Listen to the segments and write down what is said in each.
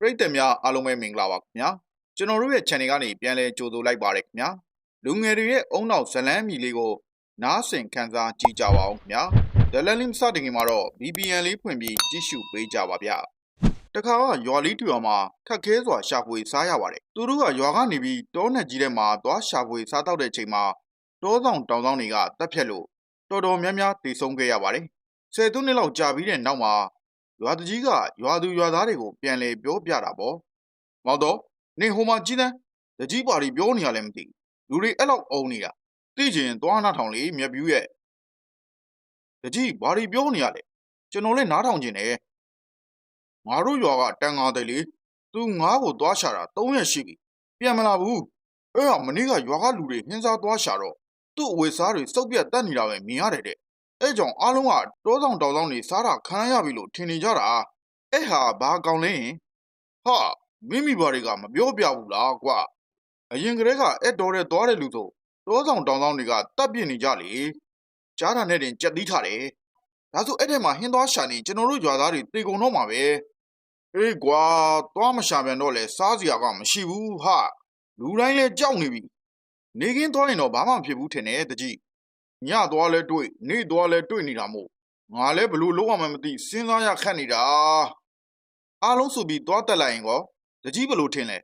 ပရိသတ်များအားလုံးပဲမင်္ဂလာပါခင်ဗျာကျွန်တော်တို့ရဲ့ channel ကနေပြန်လည်ကြိုဆိုလိုက်ပါရခင်ဗျာလူငယ်တွေရဲ့အုံနောက်ဇလန်းမီလေးကို နားဆင်ခန်းစားကြည့်ကြပါအောင်ခင်ဗျာဇလန်းလေးမစတင်ခင်မှာတော့ VPN လေးဖွင့်ပြီးကြည့်ရှုပေးကြပါဗျာတခါကရွာလေးတူအောင်မှာခက်ခဲစွာရှာဖွေစားရပါတယ်သူတို့ကရွာကနေပြီးတောနဲ့ကြီးထဲမှာသွားရှာဖွေစားတော့တဲ့ချိန်မှာတောဆောင်တောင်ဆောင်တွေကတက်ဖြတ်လို့တော်တော်များများတည်ဆုံးခဲ့ရပါတယ်ဆယ်သွနှစ်လောက်ကြာပြီးတဲ့နောက်မှာ ရွာသူကြီးကရွာသူရွာသားတွေကိုပြန်လဲပြောပြတာပေါ့။မောင်တော့နေဟိုမှာကြီးတန်းတကြီးပါရီပြောနေရလဲမသိဘူးလူတွေအဲ့လောက်အုံနေတာသိချင်သွားနားထောင်လေမြက်ပြူးရဲ့တကြီးဘာရီပြောနေရလဲကျွန်တော်လည်းနားထောင်ကျင်တယ်ငါတို့ရွာကတန်ငါတယ်လေသူငါ့ကိုသွားရှာတာ၃ရက်ရှိပြီပြန်မလာဘူးအဲ့တော့မနေ့ကရွာကလူတွေဟင်းစားသွားရှာတော့သူ့အဝေစားတွေစုပ်ပြတ်တက်နေတာပဲမြင်ရတယ်တဲ့ အဲ့ကြောင့်အားလုံးကတောဆောင်တောင်ဆောင်နေစားတာခံရပြီလို့ထင်နေကြတာအဲ့ဟာဘာကောင်လဲဟင်ဟာမိမိဘာတွေကမပြောပြဘူးလားကွာအရင်ကတည်းကအဲ့တော်တဲ့သွားတဲ့လူဆိုတောဆောင်တောင်ဆောင်တွေကတတ်ပြစ်နေကြလေကြားတာနဲ့တင်ကြက်သီးထားတယ်ဒါဆိုအဲ့ထဲမှာဟင်းသွားရှာနေကျွန်တော်တို့ရွာသားတွေတေကုန်တော့မှာပဲအေးကွာသွားမရှာပြန်တော့လေစားစရာကမရှိဘူးဟာလူတိုင်းလဲကြောက်နေပြီနေကင်းသွားရင်တော့ဘာမှမဖြစ်ဘူးထင်တယ်တကြီးည သွားလဲတွေ့နေ့သွားလဲတွေ့နေတာမို့ငါလဲဘလို့လုံးဝမမသိစဉ်းစားရခက်နေတာအားလုံးဆိုပြီးသွားတက်လိုက်ရင်ကောတကြီးဘလို့ထင်လဲ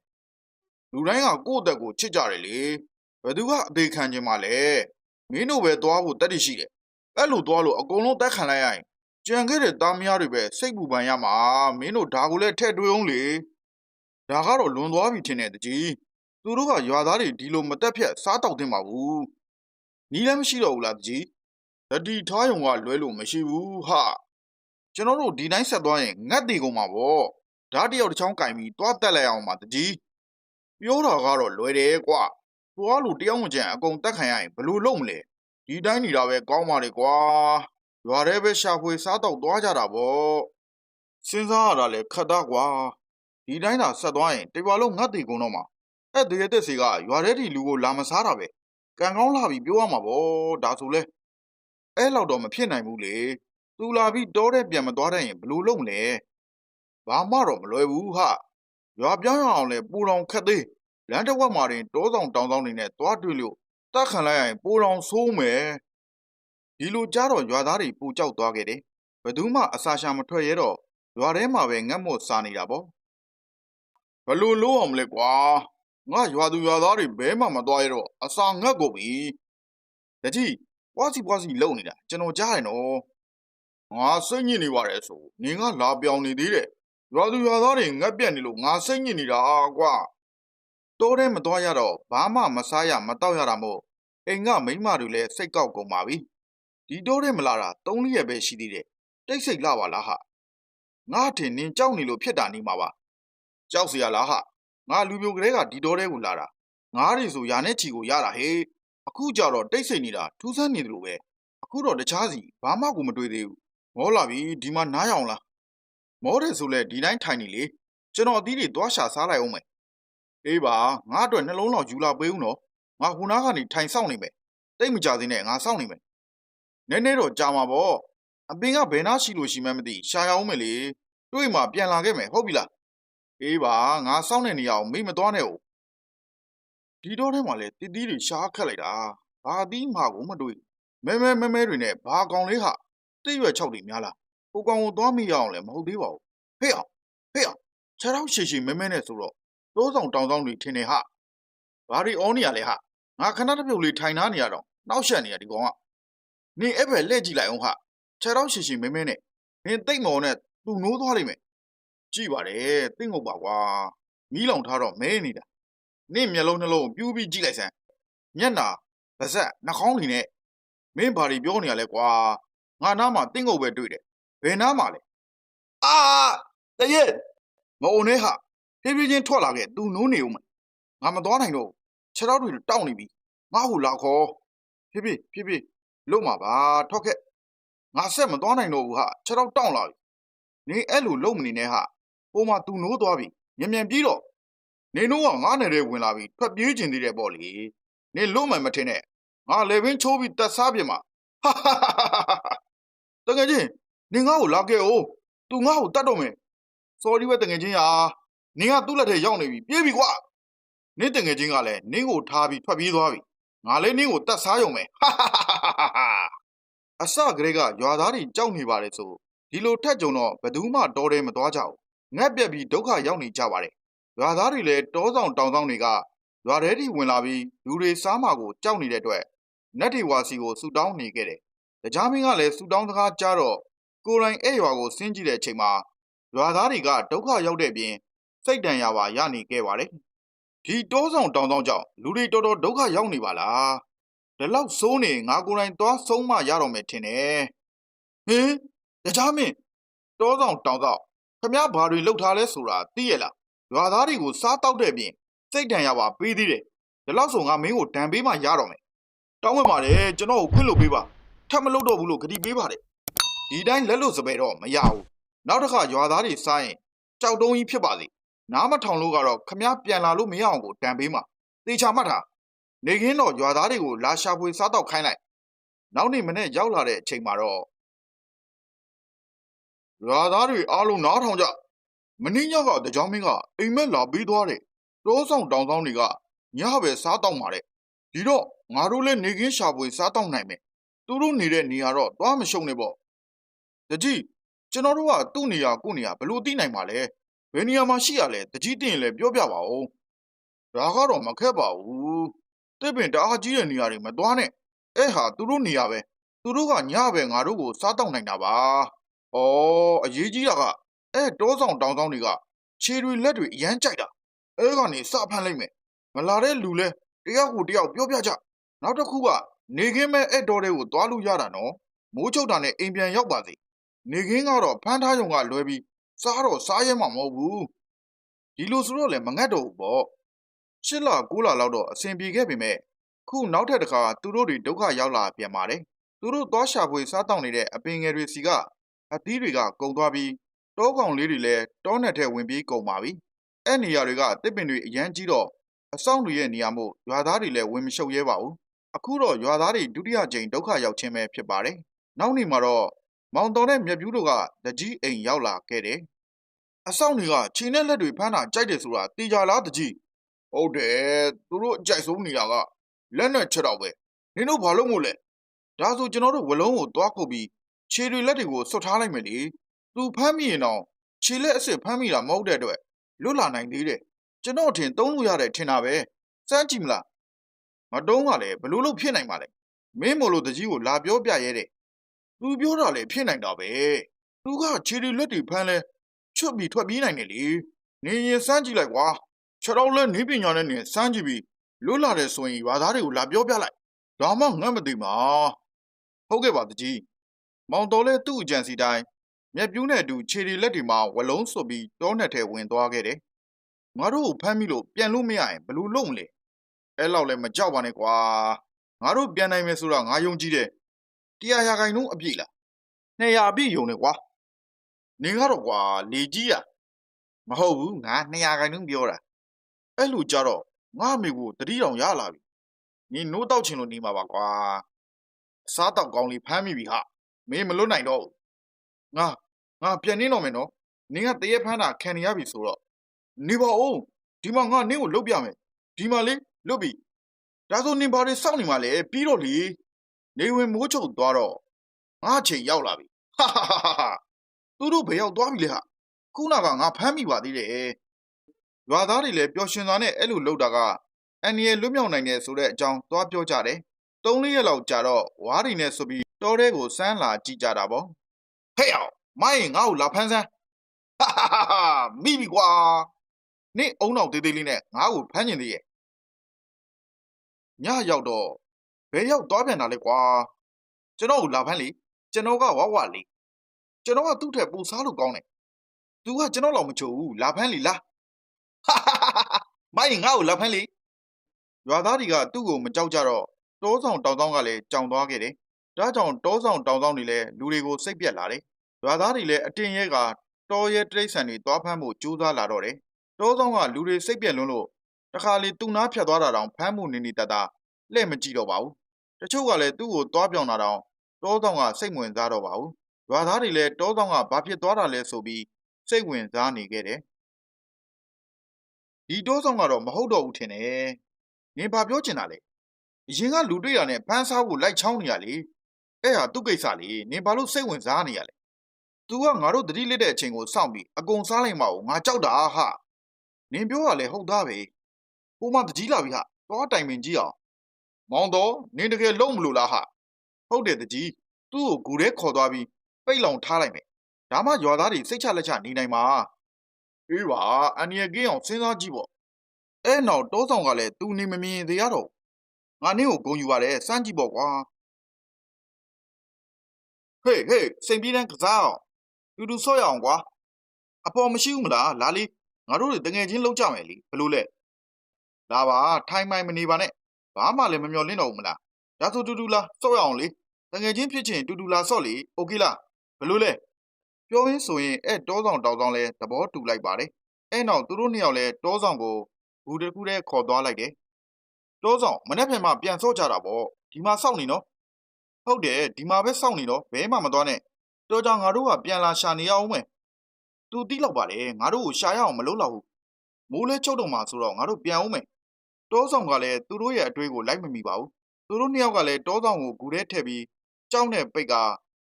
လူတိုင်းကကိုယ့်အသက်ကိုချစ်ကြတယ်လေဘယ်သူကအသေးခံခြင်းမလဲမင်းတို့ပဲသွားဖို့တက်တရှိတယ်အဲ့လိုသွားလို့အကုန်လုံးတက်ခံလိုက်ရရင်ကြံခဲ့တဲ့သားမယားတွေပဲစိတ်ပူပန်ရမှာမင်းတို့ဒါကိုလည်းထဲ့တွေးအောင်လေဒါကတော့လွန်သွားပြီထင်တယ်တကြီးသူတို့ကရွာသားတွေဒီလိုမတက်ဖြတ်စားတောက်တင်ပါဘူး နီးလည်းမရှိတော့ဘူးလားတကြီးတတိထားယုံကလွဲလို့မရှိဘူးဟာကျွန်တော်တို့ဒီတိုင်းဆက်သွားရင်ငတ်တီကုန်မှာပေါ့ဓာတ်တယောက်တစ်ချောင်းကင်ပြီးသွားတက်လိုက်အောင်ပါတကြီးပြောတာကတော့လွယ်တယ်ကွာသွားလို့တယောက်မကျန်အကုန်တက်ခံရရင်ဘယ်လို့လုပ်မလဲဒီတိုင်းနေတာပဲကောင်းပါလေကွာရွာထဲပဲရှာဖွေစားတော့သွားကြတာပေါ့စဉ်းစားရတာလေခက်တာကွာဒီတိုင်းသာဆက်သွားရင်တရွာလုံးငတ်တီကုန်တော့မှာအဲ့တရတဲ့စီကရွာထဲဒီလူကိုလာမစားတာပဲ ကံကောင်းလာပြီပြောရမှာပေါ့ဒါဆိုလဲအဲ့လောက်တော့မဖြစ်နိုင်ဘူးလေသူလာပြီးတောတဲ့ပြန်မသွားတတ်ရင်ဘယ်လိုလုပ်မလဲဘာမှတော့မလွယ်ဘူးဟာရွာပြောင်းရအောင်လဲပူတောင်ခက်သေးလမ်းတစ်ဝက်မှာတင်တောဆောင်တောင်ဆောင်နေနဲ့သွားတွေ့လို့တတ်ခံလိုက်ရရင်ပူတောင်ဆိုးမယ်ဒီလိုကြားတော့ရွာသားတွေပူကြောက်သွားခဲ့တယ်ဘယ်သူမှအစာရှာမထွက်ရတော့ရွာထဲမှာပဲငတ်မို့စားနေတာပေါ့ဘယ်လိုလုပ်အောင်မလဲကွာ ငါရွာသူရွာသားတွေဘဲမှမသွားရတော့အစာငတ်ကုန်ပြီတကြီးပွားစီပွားစီလုံနေတာကျွန်တော်ကြားတယ်နော်ငါစိတ်ညစ်နေပါတယ်ဆိုနင်ကလာပြောင်နေသေးတယ်ရွာသူရွာသားတွေငတ်ပြတ်နေလို့ငါစိတ်ညစ်နေတာကွာတိုးထဲမသွားရတော့ဘာမှမစားရမတော့ရတာမို့အိမ်ကမိန်းမတွေလည်းစိတ်ကောက်ကုန်ပါပြီဒီတိုးထဲမလာတာ၃လရက်ပဲရှိသေးတယ်တိတ်ဆိတ်လာပါလားဟာငါထင်နင်ကြောက်နေလို့ဖြစ်တာနေမှာပါကြောက်စရာလားဟာ ငါလူမျိုးကလေးကဒီတော်တဲကိုလာတာငါးတွေဆိုယာနဲ့ချီကိုရတာဟေးအခုကြတော့တိတ်ဆိတ်နေတာထူးဆန်းနေတယ်လို့ပဲအခုတော့တခြားစီဘာမှကိုမတွေ့သေးဘူးမောလာပြီဒီမှာနားရအောင်လားမောတယ်ဆိုလဲဒီတိုင်းထိုင်နေလေကျွန်တော်အသီးတွေသွားရှာစားလိုက်အောင်မယ်အေးပါငါအတွက်နှလုံးလောက်ယူလာပေးဦးနော်ငါဟိုနားကနေထိုင်ဆောင်နေမယ်တိတ်မကြသေးနဲ့ငါဆောင်နေမယ်နည်းနည်းတော့ကြာမှာပေါ့အပင်ကဘယ်နာရှိလို့ရှိမှန်းမသိရှာရအောင်မယ်လေတွေ့မှပြန်လာခဲ့မယ်ဟုတ်ပြီလား အေးပါငါစောင့်နေနေရအောင်မေ့မသွားနဲ့ဟုတ်ဒီတော့ထဲမှာလေတတိတွေရှားခတ်လိုက်တာဘာသီးမှာကိုမတွေ့မဲမဲမဲမဲတွေနဲ့ဘာကောင်လေးဟာတိရွက်၆တွေများလားဟိုကောင်ကိုသွားမိရအောင်လည်းမဟုတ်သေးပါဘူးဟေ့အောင်ဟေ့အောင်ခြေထောက်ရှည်ရှည်မဲမဲနဲ့ဆိုတော့တိုးဆောင်တောင်ဆောင်တွေထင်နေဟာဘာတွေအောနေရလဲဟာငါခဏတစ်ပြုတ်လေးထိုင်ထားနေရတော့နှောက်ရှက်နေရဒီကောင်ကနေအဲ့ဘက်လှည့်ကြည့်လိုက်အောင်ဟာခြေထောက်ရှည်ရှည်မဲမဲနဲ့နင်တိတ်မော်နဲ့သူ့နိုးသွားလိမ့်မယ် ကြည့်ပါတယ်သိငုတ်ပါကွာမီးလောင်ထားတော့မဲနေတာနင့်မျက်လုံးနှလုံးကိုပြူးပြီးကြည့်လိုက်စမ်းမျက်နာပါဇက်နှာခေါင်းတွေနဲ့မင်းဘာတွေပြောနေရလဲကွာငါနားမှာသိငုတ်ပဲတွေ့တယ်ဘယ်နားမှာလဲအာတရက်မအုံနဲ့ဟာဖြည်းဖြည်းချင်းထွက်လာခဲ့သူနိုးနေဦးမယ်ငါမသွားနိုင်တော့ဘူးခြေထောက်တွေတောက်နေပြီငါ့ဟူလာခေါ်ဖြည်းဖြည်းဖြည်းဖြည်းလုံမှာပါထွက်ခဲ့ငါဆက်မသွားနိုင်တော့ဘူးဟာခြေထောက်တောင့်လာပြီနေအဲ့လိုလုံမနေနဲ့ဟာ ဟိုမှာသူနိုးသွားပြီမြန်မြန်ပြေးတော့နေနိုးကငားနယ်ဝင်လာပြီထွက်ပြေးကျင်သေးတယ်ပေါ့လေနေလို့မှမထင်နဲ့ငါလေဘင်းချိုးပြီးတက်စားပြင်မှာဟာဟာဟာဟာတကယ်ချင်းနေငါ့ကိုလာခဲ့အောင်သူငါ့ကိုတတ်တော့မယ်စော်ဒီဝဲတကယ်ချင်းရာနင်ကသူ့လက်ထဲရောက်နေပြီပြေးပြီကွာနင့်တငယ်ချင်းကလည်းနင့်ကိုထားပြီးထွက်ပြေးသွားပြီငါလည်းနင့်ကိုတတ်စားရုံပဲဟာဟာဟာဟာဟာအစကလေးကရွာသားတွေကြောက်နေပါတယ်ဆိုဒီလိုထက်ကြုံတော့ဘယ်သူမှတော်တယ်မသွားကြဘူး ငက်ပြက်ပြီးဒုက္ခရောက်နေကြပါတယ်ရွာသားတွေလည်းတောဆောင်တောင်ဆောင်တွေကရွာထဲထိဝင်လာပြီးလူတွေစားမှာကိုကြောက်နေတဲ့အတွက်နတ်ဒီဝါစီကိုဆူတောင်းနေခဲ့တယ်တရားမင်းကလည်းဆူတောင်းစကားကြားတော့ကိုယ်တိုင်အဲ့ရွာကိုဆင်းကြည့်တဲ့အချိန်မှာရွာသားတွေကဒုက္ခရောက်တဲ့ပြင်စိတ်တန်ရာပါရနေခဲ့ပါတယ်ဒီတောဆောင်တောင်ဆောင်ကြောင့်လူတွေတော်တော်ဒုက္ခရောက်နေပါလားဒီလောက်စိုးနေငါကိုယ်တိုင်သွားဆုံးမရတော့မယ်ထင်တယ်ဟင်တရားမင်းတောဆောင်တောင်ဆောင် ခမည်းဘာတွေလှုပ်ထားလဲဆိုတာသိရလားရွာသားတွေကိုစားတောက်တဲ့ပြင်စိတ်တန်ရပါပေးသေးတယ်ဒီလောက်ဆိုငါမင်းကိုဒဏ်ပေးမှရတော့မယ်တောင်းဝင်ပါတယ်ကျွန်တော်ကိုခွင့်လို့ပေးပါထပ်မလုပ်တော့ဘူးလို့ဂတိပေးပါတယ်ဒီတိုင်းလက်လို့စပယ်တော့မရဘူးနောက်တစ်ခါရွာသားတွေစားရင်ကြောက်တုံးကြီးဖြစ်ပါစေနားမထောင်လို့ကတော့ခမည်းပြန်လာလို့မရအောင်ကိုဒဏ်ပေးမှာသေချာမှတ်ထားနေခင်းတော့ရွာသားတွေကိုလာရှာဖွေစားတော့ခိုင်းလိုက်နောက်နေ့မနေ့ရောက်လာတဲ့အချိန်မှာတော့ ရွာသားတွေအားလုံးနားထောင်ကြမင်းညကတကြောင်မင်းကအိမ်မက်လာပြီးသွားတယ်တိုးဆောင်တောင်ဆောင်တွေကညပဲစားတော့မှာတဲ့ဒီတော့ငါတို့လည်းနေခင်းရှာဖွေစားတော့နိုင်မယ်သူတို့နေတဲ့နေရာတော့သွားမရှုံနဲ့ပေါ့တကြီးကျွန်တော်တို့ကသူ့နေရာကိုယ့်နေရာဘယ်လိုသိနိုင်မှာလဲဘယ်နေရာမှာရှိရလဲတကြီးတင်ရင်လည်းပြောပြပါဦးဒါကတော့မခက်ပါဘူးတစ်ပင်တအားကြီးတဲ့နေရာတွေမသွားနဲ့အဲ့ဟာသူတို့နေရာပဲသူတို့ကညပဲငါတို့ကိုစားတော့နိုင်တာပါ ဩအရေးကြီးတာကအဲ့တောဆောင်တောင်ဆောင်တွေကခြေတွေလက်တွေအရန်ကြိုက်တာအဲ့ကနေစဖမ်းလိုက်မယ်မလာတဲ့လူလဲတယောက်ကိုတယောက်ပြောပြကြနောက်တစ်ခုကနေခင်းမဲ့အဲ့တော်တွေကိုသွားလို့ရတာနော်မိုးချုပ်တာနဲ့အိမ်ပြန်ရောက်ပါစေနေခင်းကတော့ဖမ်းထားရုံကလွဲပြီးစားတော့စားရဲမှာမဟုတ်ဘူးဒီလိုဆိုတော့လည်းမငတ်တော့ဘူးပေါ့ရှစ်လကိုးလလောက်တော့အဆင်ပြေခဲ့ပေမဲ့ခုနောက်ထပ်တစ်ခါသူတို့တွေဒုက္ခရောက်လာပြန်ပါတယ်သူတို့သွားရှာဖွေစားတောက်နေတဲ့အပင်ငယ်တွေစီက အသီးတွေက ကုံသွားပြီး တောကောင်လေးတွေလည်း တောနဲ့ထဲ ဝင်ပြီးကုန်ပါပြီ အဲ့နေရာတွေကတစ်ပင်တွေ အရန်ကြီးတော့အဆောင်တွေရဲ့နေရာမို့ ရွာသားတွေလည်း ဝင်မရှုပ်ရဲပါဘူး အခုတော့ ရွာသားတွေ ဒုတိယကြိမ် ဒုက္ခရောက်ခြင်းပဲ ဖြစ်ပါတယ် နောက်နေ့မှာတော့ မောင်တော်နဲ့ မြက်ပြူးတို့ကတကြီးအိမ် ရောက်လာခဲ့တယ်အဆောင်တွေက ခြေနဲ့လက်တွေဖမ်းတာ ကြိုက်တယ်ဆိုတာတေချာလားတကြီး ဟုတ်တယ် သူတို့ အကြိုက်ဆုံးနေရာက လက်နဲ့ချက်တော့ပဲ နင်တို့ ဘာလို့မို့လဲ ဒါဆို ကျွန်တော်တို့ဝလုံးကို သွားခုတ်ပြီး ခြေတွေလက်တွေကိုဆွတ်ထားလိုက်မယ်လေသူဖမ်းမိရင်တော့ခြေလက်အစ်စ်ဖမ်းမိတာမဟုတ်တဲ့အတွက်လွတ်လာနိုင်သေးတယ်ကျွန်တော်ထင်သုံးလို့ရတယ်ထင်တာပဲစမ်းကြည့်မလားမတုံးကလည်းဘလို့လို့ဖြစ်နိုင်ပါလဲမင်းမို့လို့တကြီးကိုလာပြောပြရဲတယ်သူပြောတာလေဖြစ်နိုင်တာပဲသူကခြေတွေလက်တွေဖမ်းလဲချွတ်ပြီးထွက်ပြေးနိုင်တယ်လေနေရင်စမ်းကြည့်လိုက်ကွာခြေတော်လဲနေပညာနဲ့နေစမ်းကြည့်ပြီးလွတ်လာတယ်ဆိုရင်ရွာသားတွေကိုလာပြောပြလိုက်ဒါမှငတ်မသိမှာဟုတ်ကဲ့ပါတကြီး မောင်တော်လဲသူ့အကြံစီတိုင်းမြက်ပြူးနဲ့အတူခြေတွေလက်တွေမှာဝလုံးဆွပြီးတောနဲ့ထဲဝင်သွားခဲ့တယ်ငါတို့ကိုဖမ်းမိလို့ပြန်လို့မရရင်ဘယ်လိုလုပ်မလဲအဲ့လောက်လည်းမကြောက်ပါနဲ့ကွာငါတို့ပြန်နိုင်မယ်ဆိုတော့ငါယုံကြည်တယ်တရားရာခိုင်နှုန်းအပြည့်လား200အပြည့်ယုံတယ်ကွာနေကတော့ကွာလေကြီးอ่ะမဟုတ်ဘူးငါ200ခိုင်နှုန်းပြောတာအဲ့လိုကြတော့ငါအမေကိုတတိတောင်ရလာပြီနင်နိုးတောက်ချင်လို့နေမှာပါကွာအစားတောက်ကောင်းလေးဖမ်းမိပြီဟာ မင်းမလွတ်နိုင်တော့ဘူးငါငါပြန်နေတော့မယ်နော်နင်ကတရက်ဖမ်းတာခံနေရပြီဆိုတော့နေပါဦးဒီမှာငါနင့်ကိုလုတ်ပြမယ်ဒီမှာလေလုတ်ပြီဒါဆိုနင်ဘာတွေစောင့်နေမှာလဲပြီးတော့လေနေဝင်မိုးချုပ်သွားတော့ငါအချိန်ရောက်လာပြီဟာဟာဟာဟာသူတို့ဘယ်ရောက်သွားပြီလဲဟာခုနကငါဖမ်းမိပါသေးတယ်ရွာသားတွေလည်းပျော်ရွှင်စွာနဲ့အဲ့လိုလုပ်တာကအန်ရီလွတ်မြောက်နိုင်တယ်ဆိုတဲ့အကြောင်းသွားပြောကြတယ်သုံးလေးရက်လောက်ကြာတော့ဝါးတွေနဲ့ဆိုပြီး တောထဲကိုစမ်းလာကြည့်ကြတာပေါ့ဟဲ့အောင်မိုင်းငါ့ကိုလာဖမ်းစမ်းဟာဟာဟာဟာမိပြီကွာနေ့အုံနောက်သေးသေးလေးနဲ့ငါ့ကိုဖမ်းကျင်သေးရဲ့ညရောက်တော့ဘယ်ရောက်သွားပြန်တာလဲကွာကျွန်တော်ကိုလာဖမ်းလေကျွန်တော်ကဝဝလေးကျွန်တော်ကသူ့ထက်ပူစားလို့ကောင်းတယ်သူကကျွန်တော်လောက်မချိုဘူးလာဖမ်းလေလားဟာဟာဟာဟာမိုင်းငါ့ကိုလာဖမ်းလေရွာသားတွေကသူ့ကိုမကြောက်ကြတော့တောဆောင်တောင်ဆောင်ကလည်းကြောင်သွားခဲ့တယ် ဒါကြောင့်တောဆောင်တောင်ဆောင်တွေလည်းလူတွေကိုစိတ်ပြက်လာတယ်ရွာသားတွေလည်းအတင်းရဲကတော်ရဲတိရစ္ဆာန်တွေသွားဖမ်းဖို့ကြိုးစားလာတော့တယ်တောဆောင်ကလူတွေစိတ်ပြက်လွန်းလို့တခါလေသူ့နားဖြတ်သွားတာတောင်ဖမ်းမှုနေနေတတ်တာလှည့်မကြည့်တော့ပါဘူးတချို့ကလည်းသူ့ကိုသွားပြောင်းတာတောင်တောဆောင်ကစိတ်ဝင်စားတော့ပါဘူးရွာသားတွေလည်းတောဆောင်ကဘာဖြစ်သွားတာလဲဆိုပြီးစိတ်ဝင်စားနေခဲ့တယ်ဒီတောဆောင်ကတော့မဟုတ်တော့ဘူးထင်တယ်နင်ဘာပြောချင်တာလဲအရင်ကလူတွေ့တာနဲ့ဖမ်းစားဖို့လိုက်ချောင်းနေရလေ အဲ့ဟာသူ့ကိစ္စလေနင်ဘာလို့စိတ်ဝင်စားနေရလဲ तू ကငါတို့တတိလစ်တဲ့အချိန်ကိုစောင့်ပြီးအကုန်စားလိုက်မှာကိုငါကြောက်တာဟာနင်ပြောရလဲဟုတ်သားပဲကိုမတကြီးလာပြီဟာသွားတိုင်ပင်ကြည့်အောင်မောင်တော်နင်တကယ်လုံးမလို့လားဟာဟုတ်တယ်တကြီးသူ့ကိုဂူထဲခေါ်သွားပြီးပိတ်လောင်ထားလိုက်မယ်ဒါမှရွာသားတွေစိတ်ချလက်ချနေနိုင်မှာအေးပါအန်နီယကင်းအောင်စဉ်းစားကြည့်ပေါ့အဲ့နောက်တောဆောင်ကလည်း तू နေမမြင်သေးရတော့ငါနင့်ကိုဂုံယူပါတယ်စမ်းကြည့်ပေါ့ကွာ ဟေးဟေးစိန်ပြေးတန်းကစားအောင် တူတူဆော့ရအောင်ကွာအပေါ်မရှိဘူးမလားလာလီငါတို့တွေတငယ်ချင်းလောက်ကြမယ်လीဘယ်လိုလဲလာပါထိုင်မိုင်မနေပါနဲ့ဘာမှလည်းမမျော်လင့်တော့ဘူးမလားဒါဆိုတူတူလာဆော့ရအောင်လေတငယ်ချင်းဖြစ်ချင်တူတူလာဆော့လေโอเคလားဘယ်လိုလဲပြောရင်းဆိုရင်အဲ့တောဆောင်တောက်ဆောင်လဲသဘောတူလိုက်ပါတယ်အဲ့နောက်သူတို့နှစ်ယောက်လဲတောဆောင်ကိုဘူတစ်ခုတည်းခေါ်သွားလိုက်တယ်တောဆောင်မနေ့ပြန်မှပြန်ဆော့ကြတာပေါ့ဒီမှာစောင့်နေနော် ဟုတ်တယ်ဒီမှာပဲစောင့်နေတော့ဘဲမှမသွားနဲ့တော်ကြောင့်ငါတို့ကပြန်လာရှာနေရအောင်မယ်။ तू တိလောက်ပါလေငါတို့ကိုရှာရအောင်မလုပ်တော့ဘူး။မိုးလဲချုပ်တော့မှဆိုတော့ငါတို့ပြန်အောင်မယ်။တောဆောင်ကလည်းသူတို့ရဲ့အတွေးကိုလိုက်မမီပါဘူး။သူတို့နှစ်ယောက်ကလည်းတောဆောင်ကိုဂူထဲထည့်ပြီးကြောက်တဲ့ပိတ်က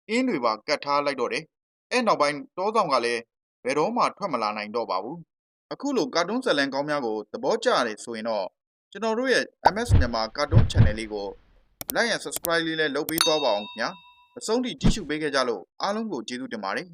အင်းတွေပါကတ်ထားလိုက်တော့တယ်။အဲ့နောက်ပိုင်းတောဆောင်ကလည်းဘယ်တော့မှထွက်မလာနိုင်တော့ပါဘူး။အခုလိုကာတွန်းဇာတ်လမ်းကောင်းများကိုသဘောကျရတယ်ဆိုရင်တော့ကျွန်တော်တို့ရဲ့ MS မြန်မာကာတွန်း channel လေးကို like and subscribe လေးလည်းလုပ်ပေးသွားပါအောင်ခင်ဗျာ။အဆုံးထိကြည့်ရှုပေးခဲ့ကြလို့အားလုံးကိုကျေးဇူးတင်ပါတယ်